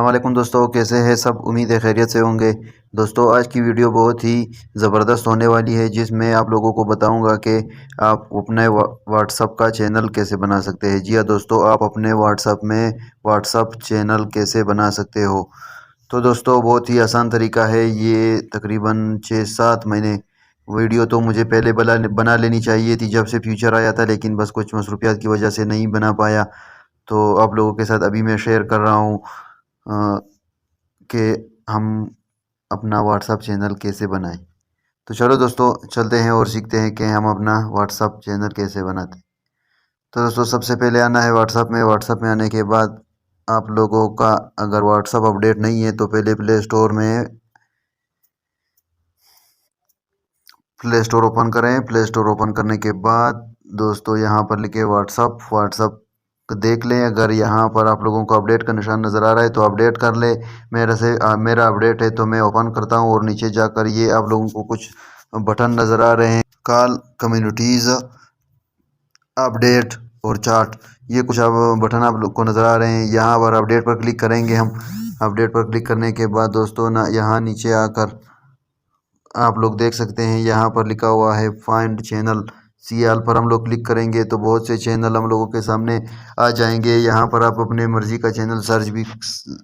वालेकुम दोस्तों, कैसे हैं सब? उम्मीद है खैरियत से होंगे। दोस्तों, आज की वीडियो बहुत ही ज़बरदस्त होने वाली है, जिसमें आप लोगों को बताऊँगा कि आप अपने व्हाट्सअप का चैनल कैसे बना सकते हैं। जी हाँ दोस्तों, आप अपने व्हाट्सअप में व्हाट्सअप चैनल कैसे बना सकते हो? तो दोस्तों, बहुत ही आसान तरीका है। ये तकरीबन छः सात महीने वीडियो तो मुझे पहले बना लेनी चाहिए थी जब से फ्यूचर आया था, लेकिन बस कुछ मसरूफियात की वजह से नहीं बना पाया। तो आप लोगों के साथ अभी मैं शेयर कर रहा हूँ। कि हम अपना व्हाट्सअप चैनल कैसे बनाएँ? तो चलो दोस्तों, चलते हैं और सीखते हैं कि हम अपना व्हाट्सअप चैनल कैसे बनाते तो दोस्तों, सबसे पहले आना है व्हाट्सअप में। व्हाट्सअप में आने के बाद आप लोगों का अगर व्हाट्सअप अपडेट नहीं है तो पहले प्ले स्टोर में प्ले स्टोर ओपन करें। प्ले स्टोर ओपन करने के बाद दोस्तों, यहाँ पर लिखे व्हाट्सअप व्हाट्सअप देख लें अगर यहाँ पर आप लोगों को अपडेट का निशान नज़र आ रहा है तो अपडेट कर ले। मेरे से आ, मेरा अपडेट है तो मैं ओपन करता हूँ और नीचे जाकर ये आप लोगों को कुछ बटन नज़र आ रहे हैं। कॉल कम्युनिटीज़ अपडेट और चार्ट ये कुछ अब बटन आप लोग को नज़र आ रहे हैं। यहाँ पर अपडेट पर क्लिक करेंगे हम। अपडेट पर क्लिक करने के बाद दोस्तों ना यहाँ नीचे आकर आप लोग देख सकते हैं यहाँ पर लिखा हुआ है फाइंड चैनल सी आल पर हम लोग क्लिक करेंगे तो बहुत से चैनल हम लोगों के सामने आ जाएँगे। यहाँ पर आप अपने मर्ज़ी का चैनल सर्च भी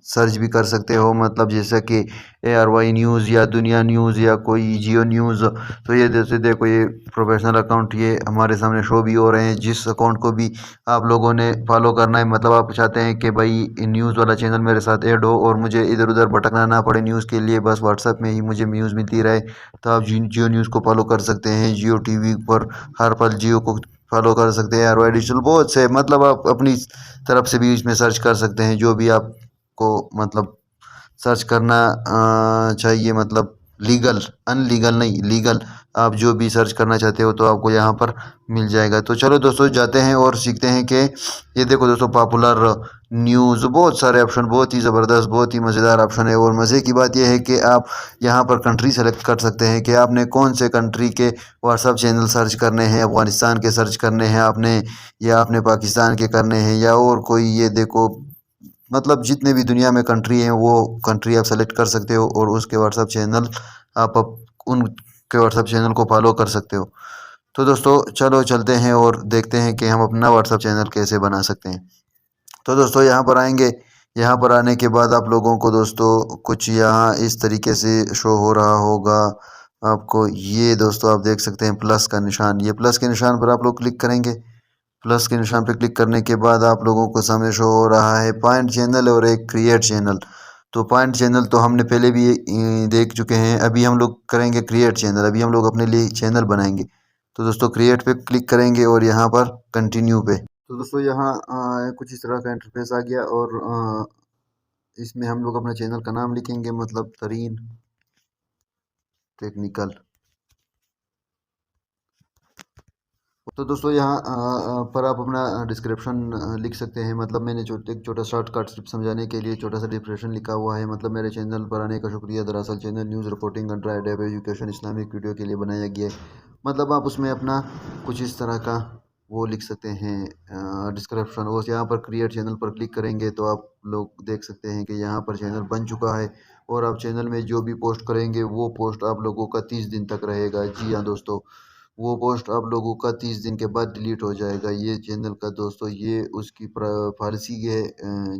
सर्च भी कर सकते हो। मतलब जैसा कि ए आर वाई न्यूज़ या दुनिया न्यूज़ या कोई जियो न्यूज़ तो ये जैसे देखो ये प्रोफेशनल अकाउंट ये हमारे सामने शो भी हो रहे हैं। जिस अकाउंट को भी आप लोगों ने फॉलो करना है मतलब आप चाहते हैं कि भाई न्यूज़ वाला चैनल मेरे साथ ऐड हो और मुझे इधर उधर भटकना ना पड़े न्यूज़ के लिए, बस व्हाट्सएप में ही मुझे न्यूज़ मिलती रहे तो आप जियो न्यूज़ को फॉलो कर सकते हैं। जियो टीवी पर हर पल जियो को फॉलो कर सकते हैं आर डिजिटल बहुत से मतलब आप अपनी तरफ़ से भी इसमें सर्च कर सकते हैं, जो भी आपको मतलब सर्च करना चाहिए मतलब लीगल अनलीगल नहीं लीगल आप जो भी सर्च करना चाहते हो तो आपको यहाँ पर मिल जाएगा। तो चलो दोस्तों, जाते हैं और सीखते हैं कि ये देखो दोस्तों पॉपुलर न्यूज़ बहुत सारे ऑप्शन बहुत ही ज़बरदस्त, बहुत ही मज़ेदार ऑप्शन है। और मज़े की बात यह है कि आप यहाँ पर कंट्री सेलेक्ट कर सकते हैं कि आपने कौन से कंट्री के व्हाट्सअप चैनल सर्च करने हैं, अफ़गानिस्तान के सर्च करने हैं आपने, या आपने पाकिस्तान के करने हैं, या और कोई ये देखो मतलब जितने भी दुनिया में कंट्री हैं, वो कंट्री आप सेलेक्ट कर सकते हो और उसके व्हाट्सअप चैनल आप उनके व्हाट्सअप चैनल को फॉलो कर सकते हो। तो दोस्तों, चलो चलते हैं और देखते हैं कि हम अपना व्हाट्सअप चैनल कैसे बना सकते हैं। तो दोस्तों, यहाँ पर आएँगे। यहाँ पर आने के बाद आप लोगों को दोस्तों, कुछ यहाँ इस तरीके से शो हो रहा होगा। आपको ये दोस्तों, आप देख सकते हैं प्लस का निशान। ये प्लस के निशान पर आप लोग क्लिक करेंगे। प्लस के निशान पर क्लिक करने के बाद आप लोगों को सामने शो हो रहा है पॉइंट चैनल और एक क्रिएट चैनल तो पॉइंट चैनल तो हमने पहले भी देख चुके हैं। अभी हम लोग करेंगे क्रिएट चैनल अभी हम लोग अपने लिए चैनल बनाएँगे। तो दोस्तों क्रिएट पे क्लिक करेंगे और यहाँ पर कंटिन्यू पे। तो दोस्तों यहाँ कुछ इस तरह का इंटरफेस आ गया और आ, इसमें हम लोग अपने चैनल का नाम लिखेंगे मतलब तरीन टेक्निकल तो दोस्तों यहाँ पर आप अपना डिस्क्रिप्शन लिख सकते हैं। मतलब मैंने छोटे एक छोटा शॉर्टकट स्ट्रिप समझाने के लिए छोटा सा डिस्क्रिप्शन लिखा हुआ है। मतलब मेरे चैनल पर आने का शुक्रिया। दरअसल चैनल न्यूज़ रिपोर्टिंग एंड ड्राइड एजुकेशन इस्लामिक वीडियो के लिए बनाया गया है। मतलब आप उसमें अपना कुछ इस तरह का वो लिख सकते हैं डिस्क्रिप्शन और यहाँ पर क्रिएट चैनल पर क्लिक करेंगे तो आप लोग देख सकते हैं कि यहाँ पर चैनल बन चुका है। और आप चैनल में जो भी पोस्ट करेंगे, वो पोस्ट आप लोगों का तीस दिन तक रहेगा। जी हाँ दोस्तों। वो पोस्ट आप लोगों का तीस दिन के बाद डिलीट हो जाएगा। ये चैनल का दोस्तों, ये उसकी फारसी है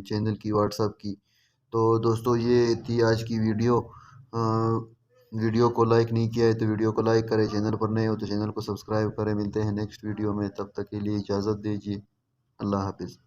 चैनल की व्हाट्सअप की। तो दोस्तों, ये थी आज की वीडियो। वीडियो को लाइक नहीं किया है तो वीडियो को लाइक करें। चैनल पर नए हो तो चैनल को सब्सक्राइब करें। मिलते हैं नेक्स्ट वीडियो में। तब तक के लिए इजाज़त दीजिए। अल्लाह हाफिज़।